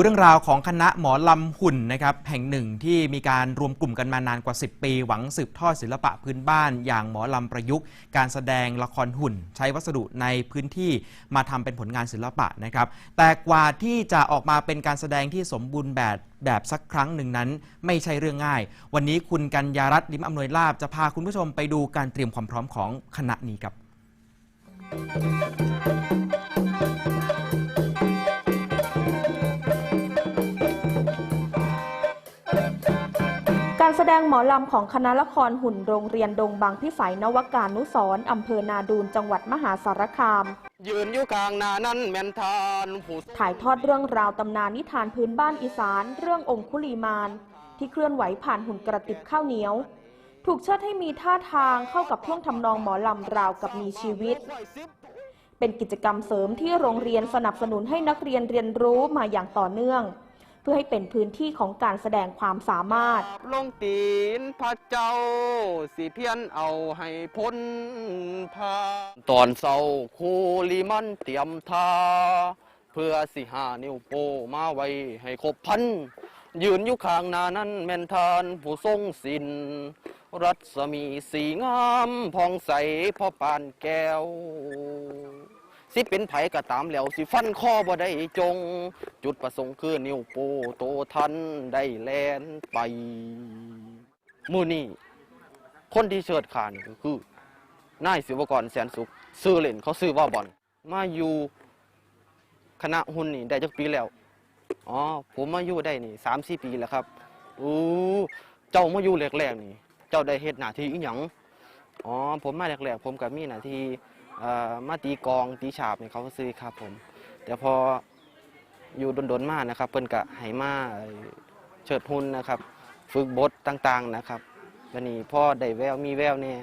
เรื่องราวของคณะหมอลำหุ่นนะครับแห่งหนึ่งที่มีการรวมกลุ่มกันมานานกว่า 10 ปี หวังสืบทอดศิลปะพื้นบ้าน อย่างหมอลำประยุกต์ การแสดงละครหุ่น ใช้วัสดุในพื้นที่มาทำเป็นผลงานศิลปะนะครับ แต่กว่าที่จะออกมาเป็นการแสดงที่สมบูรณ์แบบแบบสักครั้งหนึ่งนั้นไม่ใช่เรื่องง่าย วันนี้คุณกัญญารัตน์ลิมอำนวยลาบจะพาคุณผู้ชมไปดูการเตรียมความพร้อมของคณะนี้ครับ การแสดงหมอลำของคณะละครหุ่นโรงเรียนดงบางพิสัยนวการนุสรณ์อำเภอนาดูนจังหวัดมหาสารคาม ยืนอยู่กลางหนานั้นแม่นทานผู้ถ่ายทอดเรื่องราวตำนานนิทานพื้นบ้านอีสาน เรื่ององคุลีมานที่เคลื่อนไหวผ่านหุ่นกระติบข้าวเหนียว ถูกเชิดให้มีท่าทางเข้ากับท่วงทำนองหมอลำราวกับมีชีวิต เป็นกิจกรรมเสริมที่โรงเรียนสนับสนุนให้นักเรียนเรียนรู้มาอย่างต่อเนื่อง เพื่อให้เป็นพื้นที่ของการแสดงความสามารถ ลงตีนพระเจ้าสิเพียนเอาให้พ้นพาตอนเศร้าคูลีมันเตรียมทาเพื่อสิหานิ้วโปมาไว้ให้ครบพัน ยืนอยู่ข้างหนานั้นแม่นทานผู้ทรงศิลรัศมีสีงามผ่องใสพ่อปานแก้ว สิเป็นไผก็ตามแล้วสิฟันข้อบ่ได้จง จุดประสงค์คือนิ้วโปโตทันได้แลนไปมือนี้คนที่เชิดขานก็คือนายศิวกรแสนสุขซื้อเล่นเขาซื้อว่าบอลมาอยู่คณะหุ่นนี่ได้จักปีแล้วอ๋อผมมาอยู่ได้นี่สามสี่ปีแล้วครับอู้เจ้ามาอยู่แรกๆนี่ เจ้าได้เฮ็ดหน้าที่อีหยังอ๋อผมมาแรกๆผมก็มีหน้าที่ มาตีกองตีฉาบเนี่ยเขาก็ซื้อครับผม แต่พออยู่โดนๆมากนะครับ เพิ่นก็ให้มาเอ่อเชิดหุ่นนะครับ ฝึกบทต่างๆนะครับวันนี้พ่อได้แววมีแววเนี่ย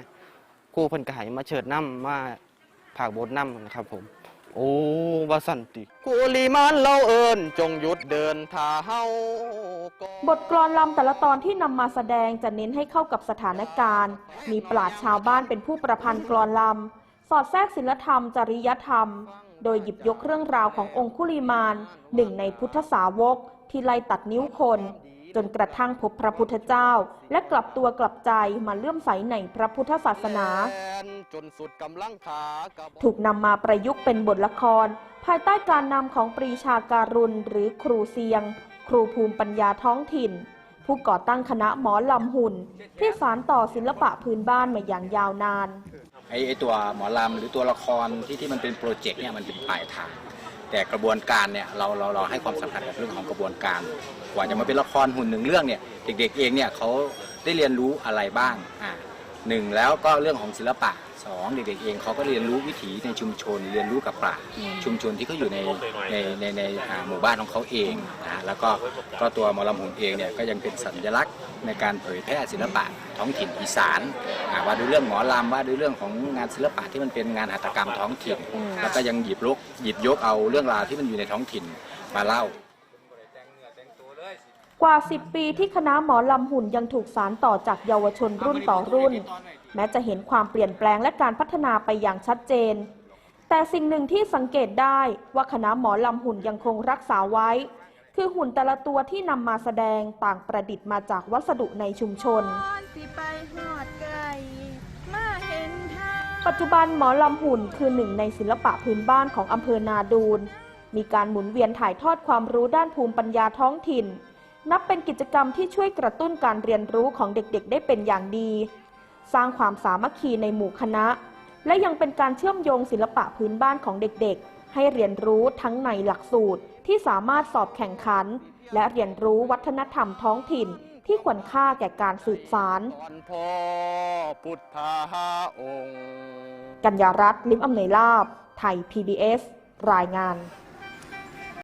คู่เพิ่นก็ให้มาเชิดน้ำมาผากบทน้ำนะครับผม โอ้วาสันติกุลีมานเราเอิญจงหยุดเดินท่าเฮาบทกลอนลำแต่ละตอนที่นำมาแสดงจะเน้นให้เข้ากับสถานการณ์ มีปราชญ์ชาวบ้านเป็นผู้ประพันธ์กลอนลำ สอดแทรกศิลธรรม จริยธรรม โดยหยิบยกเรื่องราวขององคุลีมานหนึ่งในพุทธสาวก ที่ไล่ตัดนิ้วคน จนกระทั่งพบพระพุทธเจ้า และกลับตัวกลับใจมาเลื่อมใสในพระพุทธศาสนาจนสุดกำลังขาถูกนำมาประยุกต์เป็นบทละคร ภายใต้การนำของปรีชาการุณหรือครูเซียง ครูภูมิปัญญาท้องถิ่น ผู้ก่อตั้งคณะหมอลำหุ่น ที่สารต่อศิลปะพื้นบ้านมาอย่างยาวนาน ไอ้ไอ้ตัวหมอลำหรือตัวละครที่ที่มันเป็นโปรเจกต์เนี่ยมันเป็นปลายทาง แต่กระบวนการเนี่ยเราเราเราให้ความสำคัญกับเรื่องของกระบวนการ กว่าจะมาเป็นละครหุ่นหนึ่งเรื่องเนี่ยเด็กๆเองเนี่ยเขาได้เรียนรู้อะไรบ้างอ่า หนึ่งแล้วก็เรื่องของศิลปะสองเด็กๆเองเขาก็เรียนรู้วิถีในชุมชน เรียนรู้กับปราชญ์ชุมชนที่เขาอยู่ในในในในอ่าหมู่บ้านของเขาเองนะแล้วก็ก็ตัวหมอลำหุ่นเองเนี่ยก็ยังเป็นสัญลักษณ์ในการเผยแพร่ศิลปะท้องถิ่นอีสานอ่าว่าด้วยเรื่องหมอลำว่าด้วยเรื่องของงานศิลปะที่มันเป็นงานหัตถกรรมท้องถิ่น แล้วก็ยังหยิบลกหยิบยกเอาเรื่องราวที่มันอยู่ในท้องถิ่นมาเล่า กว่า 10 ปีที่คณะหมอลำหุ่นยังถูกสารต่อจากเยาวชนรุ่นต่อรุ่น แม้จะเห็นความเปลี่ยนแปลงและการพัฒนาไปอย่างชัดเจน แต่สิ่งหนึ่งที่สังเกตได้ว่าคณะหมอลำหุ่นยังคงรักษาไว้ คือหุ่นแต่ละตัวที่นำมาแสดงต่างประดิษฐ์มาจากวัสดุในชุมชน ปัจจุบันหมอลำหุ่นคือหนึ่งในศิลปะพื้นบ้านของอำเภอนาดูน มีการหมุนเวียนถ่ายทอดความรู้ด้านภูมิปัญญาท้องถิ่น นับเป็นกิจกรรมที่ช่วยกระตุ้นการเรียนรู้ของเด็กๆ ได้เป็นอย่างดี สร้างความสามัคคีในหมู่คณะ และยังเป็นการเชื่อมโยงศิลปะพื้นบ้านของเด็กๆ ให้เรียนรู้ทั้งในหลักสูตรที่สามารถสอบแข่งขัน และเรียนรู้วัฒนธรรมท้องถิ่นที่ควรค่าแก่การสืบสารก่อนพ่อพุทธาองค์กัญญารัตน์ลิมอำนวยลาบ ไทย PBS รายงาน